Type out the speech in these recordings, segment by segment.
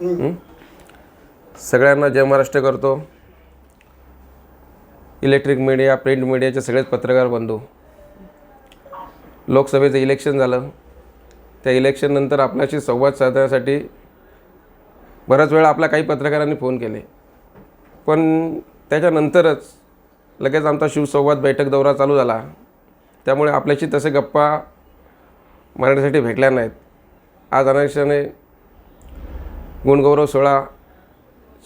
हं? सगळ्यांना जय महाराष्ट्र करतो. इलेक्ट्रिक मीडिया प्रिंट मीडियाचे सगळेच पत्रकार बंधू. लोकसभेचं इलेक्शन झालं. त्या इलेक्शननंतर आपल्याशी संवाद साधण्यासाठी बराच वेळा आपल्या काही पत्रकारांनी फोन केले. पण त्याच्यानंतरच लगेच आमचा शिवसंवाद बैठक दौरा चालू झाला. त्यामुळे आपल्याशी तसे गप्पा मारण्यासाठी भेटल्या नाहीत. आज अनायक्षाने गुणगौरव सोहळा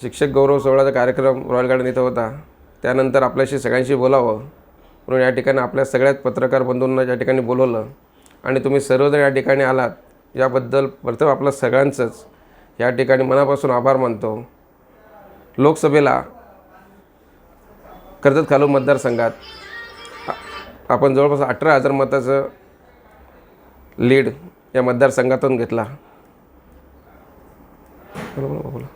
शिक्षक गौरव सोहळाचा कार्यक्रम रॉयल गार्डन इथं होता. त्यानंतर आपल्याशी सगळ्यांशी बोलावं. म्हणून या ठिकाणी आपल्या सगळ्याच पत्रकार बंधूंना या ठिकाणी बोलवलं. आणि तुम्ही सर्वजण या ठिकाणी आलात. याबद्दल प्रथम आपलं सगळ्यांचंच या ठिकाणी मनापासून आभार मानतो. लोकसभेला कर्जत खालू मतदारसंघात आपण जवळपास अठरा हजार मताचं लीड या मतदारसंघातून घेतला. बोला, बोला, बोला.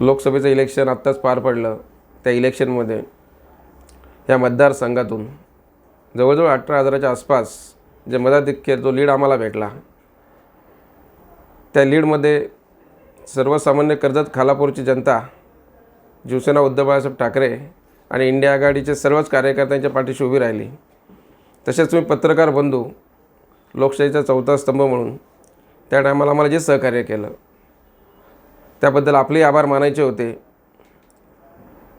लोकसभेचं इलेक्शन आत्ताच पार पडलं त्या इलेक्शनमध्ये या मतदारसंघातून. जवळजवळ अठरा हजाराच्या आसपास जे मताधिक्य जो लीड आम्हाला भेटला. त्या लीडमध्ये सर्वसामान्य कर्जत खालापूरची जनता शिवसेना उद्धव बाळासाहेब ठाकरे आणि इंडिया आघाडीचे सर्वच कार्यकर्त्यांच्या पाठीशी उभी राहिली. तसेच तुम्ही पत्रकार बंधू लोकशाहीचा चौथा स्तंभ म्हणून त्या टायमाला मला जे सहकार्य केलं त्याबद्दल आपले आभार मानायचे होते.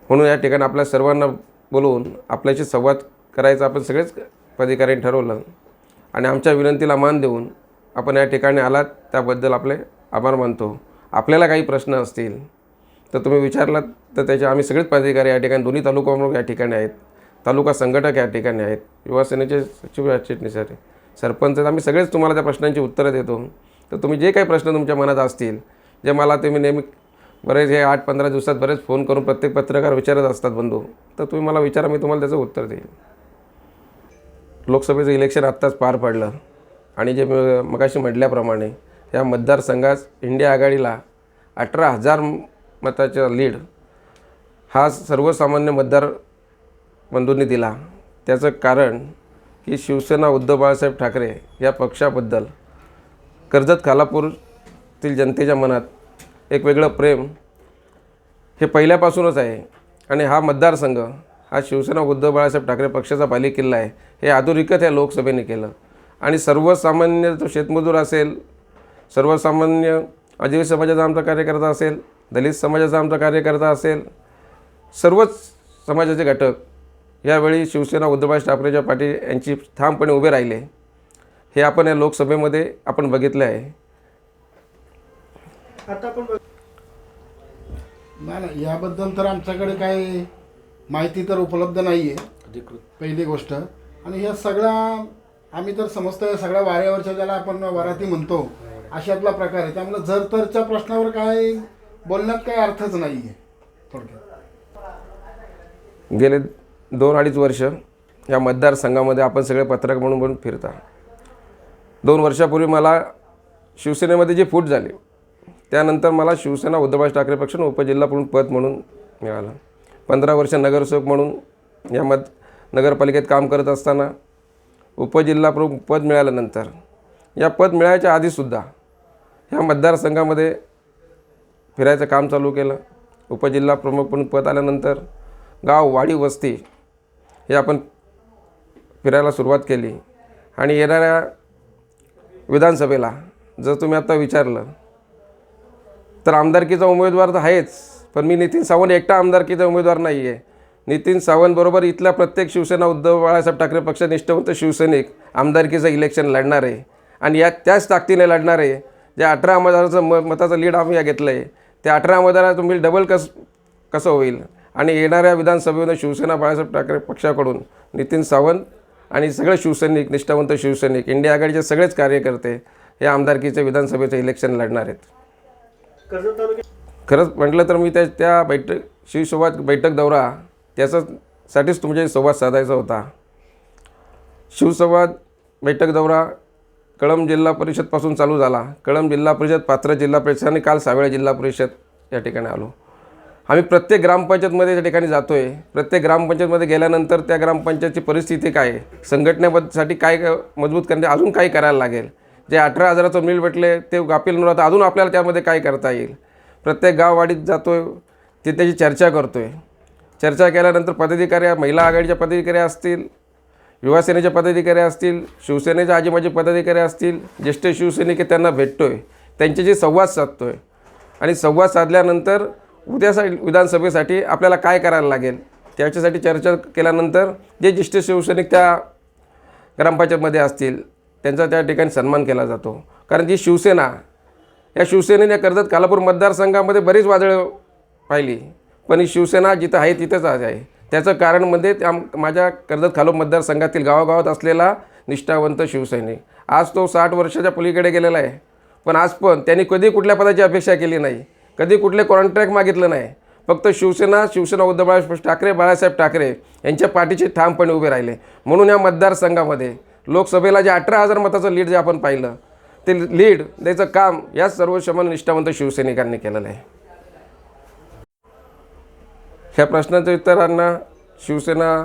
म्हणून या ठिकाणी आपल्या सर्वांना बोलवून आपल्याशी संवाद करायचा आपण सगळेच पदाधिकाऱ्यांनी ठरवलं आणि आमच्या विनंतीला मान देऊन आपण या ठिकाणी आलात त्याबद्दल आपले आभार मानतो. आपल्याला काही प्रश्न असतील तर तुम्ही विचारलात तर त्याचे आम्ही सगळेच पदाधिकारी या ठिकाणी दोन्ही तालुका प्रमुख या ठिकाणी आहेत तालुका संघटक या ठिकाणी आहेत युवासेनेचे सचिव या चिटणीस सरपंच आम्ही सगळेच तुम्हाला त्या प्रश्नांची उत्तरं देतो. तर तुम्ही जे काही प्रश्न तुमच्या मनात असतील जे मला तुम्ही नेहमी बरेच हे आठ पंधरा दिवसात बरेच फोन करून प्रत्येक पत्रकार विचारत असतात बंधू तर तुम्ही मला विचारा मी तुम्हाला त्याचं उत्तर देईल लोकसभेचं इलेक्शन आत्ताच पार पडलं आणि जे म- मगाशी म्हटल्याप्रमाणे या मतदारसंघात इंडिया आघाडीला अठरा हजार मताचा लीड हा सर्वसामान्य मतदार बंधूंनी दिला. त्याचं कारण की शिवसेना उद्धव बाळासाहेब ठाकरे या पक्षाबद्दल कर्जत खालापूरतील जनतेच्या मनात एक वेगळं प्रेम हे पहिल्यापासूनच आहे. आणि हा मतदारसंघ हा शिवसेना उद्धव बाळासाहेब ठाकरे पक्षाचा बालेकिल्ला आहे हे अधोरेखित या लोकसभेने केलं. आणि सर्वसामान्य तो शेतमजूर असेल सर्वसामान्य आदिवासी समाजाचा आमचा कार्यकर्ता असेल दलित समाजाचा आमचा कार्यकर्ता असेल सर्वच समाजाचे घटक यावेळी शिवसेना उद्धव ठाकरेच्या पाटील यांची ठामपणे उभे राहिले. हे आपण या लोकसभेमध्ये आपण बघितलं आहे. आता आपण बघ- नाही याबद्दल तर आमच्याकडे काही माहिती तर उपलब्ध नाही आहे पहिली गोष्ट. आणि ह्या सगळ्या आम्ही तर समजतो या सगळ्या वाऱ्यावरच्या ज्याला आपण वराती म्हणतो अशातला प्रकार आहे. त्यामुळे जर तरच्या प्रश्नावर काय बोलण्यात काही अर्थच नाही आहे थोडक्यात. गेले दोन अडीच वर्ष या मतदारसंघामध्ये आपण सगळे पत्रक म्हणून म्हणून फिरता. दोन वर्षापूर्वी मला शिवसेनेमध्ये जे फूट झाली त्यानंतर मला शिवसेना उद्धव ठाकरे पक्षानं उपजिल्हा प्रमुख पद म्हणून मिळालं. पंधरा वर्ष नगरसेवक म्हणून या मत नगरपालिकेत काम करत असताना उपजिल्हा प्रमुख पद मिळाल्यानंतर या पद मिळायच्या आधीसुद्धा ह्या मतदारसंघामध्ये फिरायचं काम चालू केलं. उपजिल्हा प्रमुख म्हणून पद आल्यानंतर गाव वाडी वस्ती हे आपण फिरायला सुरुवात केली आणि येणाऱ्या विधानसभेला जर तुम्ही आता विचारलं तर आमदारकीचा उमेदवार तर आहेच पण मी नितीन सावंत एकटा आमदारकीचा उमेदवार नाही आहे नितीन सावंतबरोबर इथल्या प्रत्येक शिवसेना उद्धव बाळासाहेब ठाकरे पक्ष निष्ठवंत शिवसैनिक आमदारकीचं इलेक्शन लढणार आहे आणि या त्याच ताकदीने लढणार आहे ज्या अठरा आमदाराचं म मताचं लीड आम्ही या घेतलं आहे त्या अठरा आमदाराला तुम्ही डबल कस कसं होईल? आणि येणाऱ्या विधानसभेमध्ये शिवसेना बाळासाहेब ठाकरे पक्षाकडून नितीन सावंत आणि सगळे शिवसैनिक निष्ठावंत शिवसैनिक इंडिया आघाडीचे सगळेच कार्यकर्ते हे आमदारकीचे विधानसभेचं इलेक्शन लढणार आहेत. खरंच म्हटलं तर मी त्या त्या बैठक शिवसंवाद बैठक दौरा त्याच्यासाठीच तुमच्याशी संवाद साधायचा होता. शिवसंवाद बैठक दौरा कळंब जिल्हा परिषदपासून चालू झाला. कळंब जिल्हा परिषद पात्र जिल्हा परिषद आणि काल सावेळा जिल्हा परिषद या ठिकाणी आलो. आम्ही प्रत्येक ग्रामपंचायतमध्ये त्या ठिकाणी जातो आहे प्रत्येक ग्रामपंचायतमध्ये गेल्यानंतर त्या ग्रामपंचायतची परिस्थिती काय आहे? संघटनेसाठी काय क- मजबूत करणे अजून काय करायला लागेल? जे अठरा हजाराचं मिल भेटले ते गापील न राहता अजून आपल्याला त्यामध्ये काय करता येईल? प्रत्येक गाववाडीत जातो आहे ते त्याची चर्चा करतो आहे चर्चा केल्यानंतर पदाधिकारी महिला आघाडीच्या पदाधिकारी असतील युवासेनेच्या पदाधिकारी असतील शिवसेनेचे आजीमाजी पदाधिकारी असतील ज्येष्ठ शिवसैनिक त्यांना भेटतो आहे त्यांच्याशी संवाद साधतो आहे आणि संवाद साधल्यानंतर उद्यासाठी विधानसभेसाठी आपल्याला काय करायला लागेल? त्याच्यासाठी चर्चा केल्यानंतर जे ज्येष्ठ शिवसैनिक त्या ग्रामपंचायतमध्ये असतील त्यांचा त्या ठिकाणी सन्मान केला जातो. कारण जी शिवसेना या शिवसेनेने कर्जत कालापूर मतदारसंघामध्ये बरीच वादळं पाहिली. पण ही शिवसेना जिथं आहे तिथंच आज आहे. त्याचं कारण म्हणजे त्या माझ्या कर्जत खालो मतदारसंघातील गावागावात असलेला निष्ठावंत शिवसैनिक. आज तो साठ वर्षाच्या पलीकडे गेलेला आहे. पण आज पण त्यांनी कधी कुठल्या पदाची अपेक्षा केली नाही. कधी कुठले कॉन्ट्रॅक्ट मागितलं नाही. फक्त शिवसेना शिवसेना उद्धव बाळासाहेब ठाकरे बाळासाहेब ठाकरे यांच्या पाठीचे ठामपणे उभे राहिले. म्हणून या मतदारसंघामध्ये लोकसभेला जे अठरा हजार मताचं लीड जे आपण पाहिलं ते लीड द्यायचं काम या सर्व निष्ठावंत शिवसैनिकांनी केलेलं आहे. ह्या प्रश्नाचं उत्तरांना शिवसेना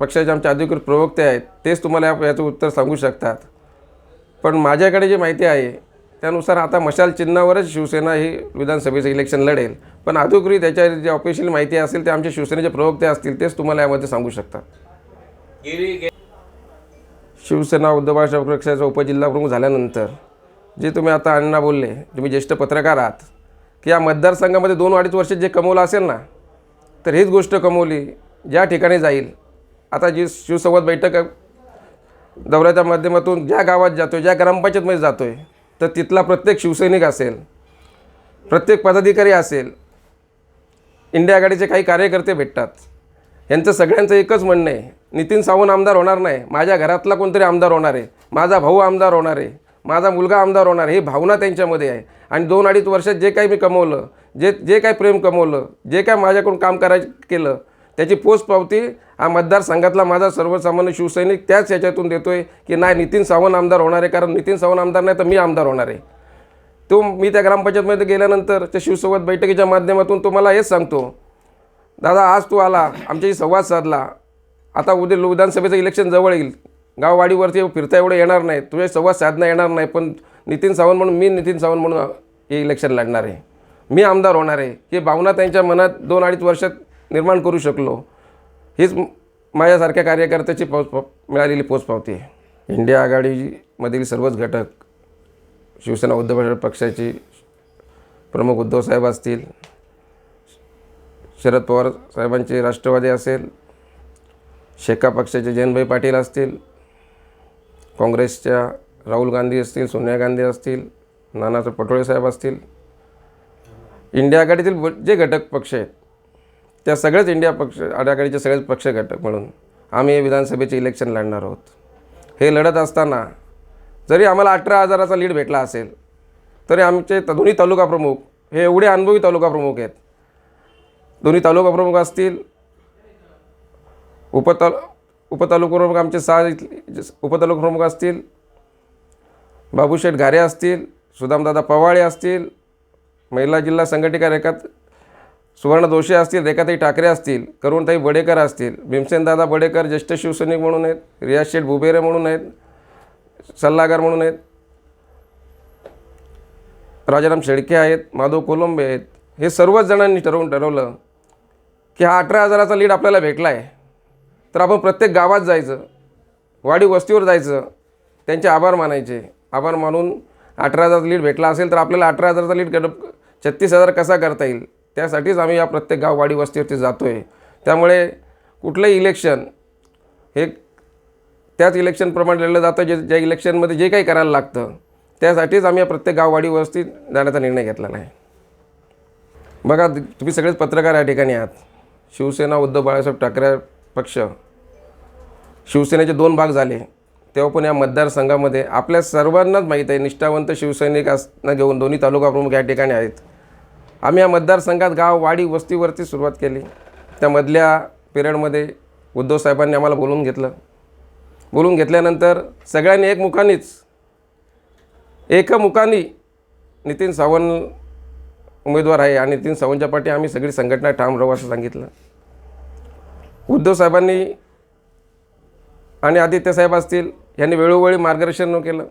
पक्षाचे आमचे अधिकृत प्रवक्ते आहेत तेच तुम्हाला याचं उत्तर सांगू शकतात. पण माझ्याकडे जी माहिती आहे त्यानुसार आता मशाल चिन्हावरच शिवसेना ही विधानसभेचं इलेक्शन लढेल. पण अधिकृत त्याच्या जी ऑफिशियल माहिती असेल ते आमचे शिवसेनेचे प्रवक्ते असतील तेच तुम्हाला यामध्ये सांगू शकतात. शिवसेना उद्धव पक्षाचा उपजिल्हाप्रमुख झाल्यानंतर जे तुम्ही आता अण्णा बोलले तुम्ही ज्येष्ठ पत्रकार आहात की या मतदारसंघामध्ये दोन अडीच वर्ष जे कमवलं असेल ना तर हीच गोष्ट कमवली ज्या ठिकाणी जाईल. आता जी शिवसंवाद बैठक दौऱ्याच्या माध्यमातून ज्या गावात जातो ज्या ग्रामपंचायतमध्ये जातो आहे तर तिथला प्रत्येक शिवसैनिक असेल प्रत्येक पदाधिकारी असेल इंडिया आघाडीचे काही कार्यकर्ते भेटतात. यांचं सगळ्यांचं एकच म्हणणं आहे नितीन सावंत आमदार होणार नाही माझ्या घरातला कोणतरी आमदार होणार आहे माझा भाऊ आमदार होणार आहे माझा मुलगा आमदार होणार ही भावना त्यांच्यामध्ये आहे. आणि दोन अडीच वर्षात जे काही मी कमवलं जे जे काही प्रेम कमवलं जे काय माझ्याकडून काम करायचं केलं त्याची पोस्ट पावती हा मतदारसंघातला माझा सर्वसामान्य शिवसैनिक त्याच याच्यातून देतो आहे की नाही नितीन सावंत आमदार होणार आहे. कारण नितीन सावंत आमदार नाही तर मी आमदार होणार आहे. तो मी त्या ग्रामपंचायतमध्ये गेल्यानंतर त्या शिवसंवाद बैठकीच्या माध्यमातून तो मला हेच सांगतो दादा आज तू आला आमच्याशी संवाद साधला. आता उद्या विधानसभेचं इलेक्शन जवळ येईल. गाववाडीवरती फिरता एवढं येणार नाही. तुझ्या संवाद साधणं येणार नाही. पण नितीन सावंत म्हणून मी नितीन सावंत म्हणून हे इलेक्शन लढणार आहे. मी आमदार होणार आहे. ही भावना त्यांच्या मनात दोन अडीच वर्षात निर्माण करू शकलो हीच माझ्यासारख्या कार्यकर्त्याची पोच पा मिळालेली पोचपावती आहे. इंडिया आघाडीमधील सर्वच घटक शिवसेना उद्धव पक्षाची प्रमुख उद्धव साहेब असतील शरद पवार साहेबांचे राष्ट्रवादी असेल शेका पक्षाचे जयंतभाई पाटील असतील काँग्रेसच्या राहुल गांधी असतील सोनिया गांधी असतील नानाचं पटोळे साहेब असतील. इंडिया आघाडीतील जे घटक पक्ष आहेत त्या सगळेच इंडिया पक्ष आघाडीचे सगळेच पक्ष घटक म्हणून आम्ही हे विधानसभेचे इलेक्शन लढणार आहोत. हे लढत असताना जरी आम्हाला अठरा हजाराचा लीड भेटला असेल तरी आमचे त- दोन्ही तालुका प्रमुख हे एवढे अनुभवी तालुका प्रमुख आहेत. दोन्ही तालुका प्रमुख असतील उपताल उपतालुका प्रमुख आमचे सहा इथले उपतालुका प्रमुख असतील बाबूशेठ घारे असतील सुदामदादा पवाळे असतील महिला जिल्हा संघटिका रेखात सुवर्ण दोषे असतील रेखाताई ठाकरे असतील करुणताई बडेकर असतील भीमसेनदादा बडेकर ज्येष्ठ शिवसैनिक म्हणून आहेत रियाज शेठ भुबेरे म्हणून आहेत सल्लागार म्हणून आहेत राजाराम शेळके आहेत माधव कोलंबे आहेत हे सर्वच जणांनी ठरवून ठरवलं की हा अठरा हजाराचा लीड आपल्याला भेटला आहे तर आपण प्रत्येक गावात जायचं वाडी वस्तीवर जायचं त्यांचे आभार मानायचे. आभार मानून अठरा हजाराचा लीड भेटला असेल तर आपल्याला अठरा हजाराचा लीड कर छत्तीस हजार कसा करता येईल? त्यासाठीच आम्ही या प्रत्येक गाव वाडी वस्तीवरती जातो आहे त्यामुळे कुठलंही इलेक्शन हे त्याच इलेक्शनप्रमाणे लढलं जातं जे ज्या इलेक्शनमध्ये जे काही करायला लागतं त्यासाठीच आम्ही या प्रत्येक गाववाडी वस्तीत जाण्याचा निर्णय घेतलेला आहे. बघा तुम्ही सगळेच पत्रकार या ठिकाणी आहात. शिवसेना उद्धव बाळासाहेब ठाकरे पक्ष. शिवसेनेचे दोन भाग झाले. तेव्हा पण या मतदारसंघामध्ये आपल्या सर्वांनाच माहीत आहे निष्ठावंत शिवसैनिक घेऊन दोन्ही तालुका प्रमुख या ठिकाणी आहेत. आम्ही या मतदारसंघात गाव वाडी वस्तीवरती सुरुवात केली. त्यामधल्या पिरियडमध्ये उद्धव साहेबांनी आम्हाला बोलवून घेतलं. बोलून घेतल्यानंतर सगळ्यांनी एकमुखानीच एकमुखानी नितीन सावंत उमेदवार आहे आणि नितीन सावंतच्या पाठी आम्ही सगळी संघटना ठाम राहू असं सांगितलं. उद्धव साहेबांनी आणि आदित्य साहेब असतील यांनी वेळोवेळी मार्गदर्शन केलं.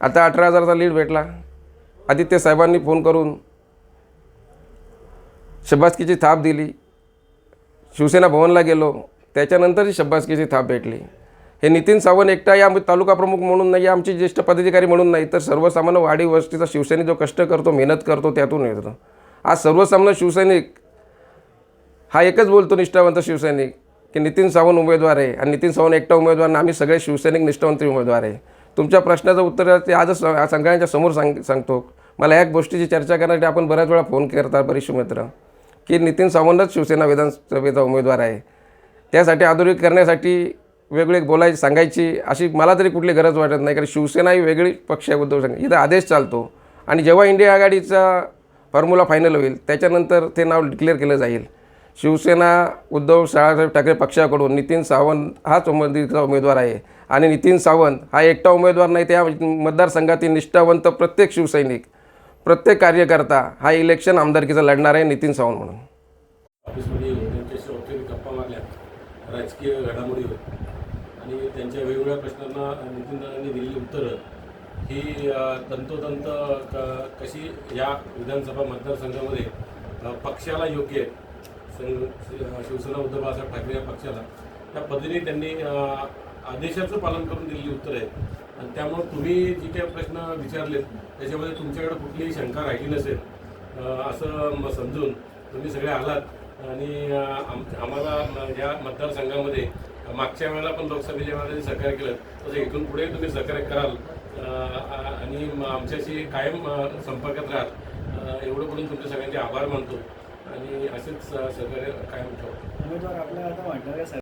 आता अठरा हजाराचा लीड भेटला. आदित्य साहेबांनी फोन करून शब्बासकीची थाप दिली. शिवसेना भवनला गेलो. त्याच्यानंतरही शब्बासकीची थाप भेटली. हे नितीन सावंत एकटा या तालुका प्रमुख म्हणून नाही आमचे ज्येष्ठ पदाधिकारी म्हणून नाही तर सर्वसामान्य वाडी वस्तीचा शिवसैनिक जो कष्ट करतो मेहनत करतो त्यातून येतो. आज सर्वसामान्य शिवसैनिक हा एकच बोलतो निष्ठावंत शिवसैनिक की नितीन सावंत उमेदवार आहे आणि नितीन सावंत एकटा उमेदवार आणि आम्ही सगळे शिवसैनिक निष्ठावंत उमेदवार आहे. तुमच्या प्रश्नाचं उत्तर ते आजच सगळ्यांच्या समोर सांग सांगतो. मला या गोष्टीची चर्चा करण्यासाठी आपण बऱ्याच वेळा फोन करतात बरीचशी मित्र. की नितीन सावंतच शिवसेना विधानसभेचा उमेदवार आहे. त्यासाठी आधुनिक करण्यासाठी वेगळे बोलायची सांगायची अशी मला तरी कुठली गरज वाटत नाही कारण शिवसेना ही वेगळी पक्ष आहे उद्धव ठाकरे. इथं आदेश चालतो. आणि जेव्हा इंडिया आघाडीचा फॉर्म्युला फायनल होईल त्याच्यानंतर ते नाव डिक्लेअर केलं जाईल. शिवसेना उद्धव बाळासाहेब ठाकरे पक्षाकडून नितीन सावंत हाच उमेदवारीचा उमेदवार आहे. आणि नितीन सावंत हा एकटा उमेदवार नाही त्या मतदारसंघातील निष्ठावंत प्रत्येक शिवसैनिक. प्रत्येक कार्यकर्ता हा इलेक्शन आमदारकीचा लढणार आहे नितीन सावंत म्हणून. ऑफिसमध्ये त्यांच्याशी औपचारिक गप्पा मारल्या राजकीय घडामोडीवर आणि त्यांच्या वेगवेगळ्या प्रश्नांना नितीनदारांनी दिलेली उत्तरं ही तंतोतंत क कशी या विधानसभा मतदारसंघामध्ये पक्षाला योग्य आहे संघ शिवसेना उद्धव बाळासाहेब ठाकरे या पक्षाला. त्या पद्धतीने त्यांनी आदेशाचं पालन करून दिलेली उत्तरं आहेत. आणि त्यामुळं तुम्ही जिथे काही प्रश्न विचारलेत त्याच्यामध्ये तुमच्याकडे कुठलीही शंका राहिली नसेल असं समजून तुम्ही सगळे आलात. आणि आम आम्हाला या मतदारसंघामध्ये मागच्या वेळेला पण लोकसभेच्या वेळेला सहकार्य केलं तसं इथून पुढे तुम्ही सहकार्य कराल. आणि आमच्याशी कायम संपर्कात राहाल. एवढं बोलून तुमचे सगळ्यांचे आभार मानतो. आणि असेच सहकार्य कायम ठेवतो उमेदवार आपल्याला आता वाटणार आहे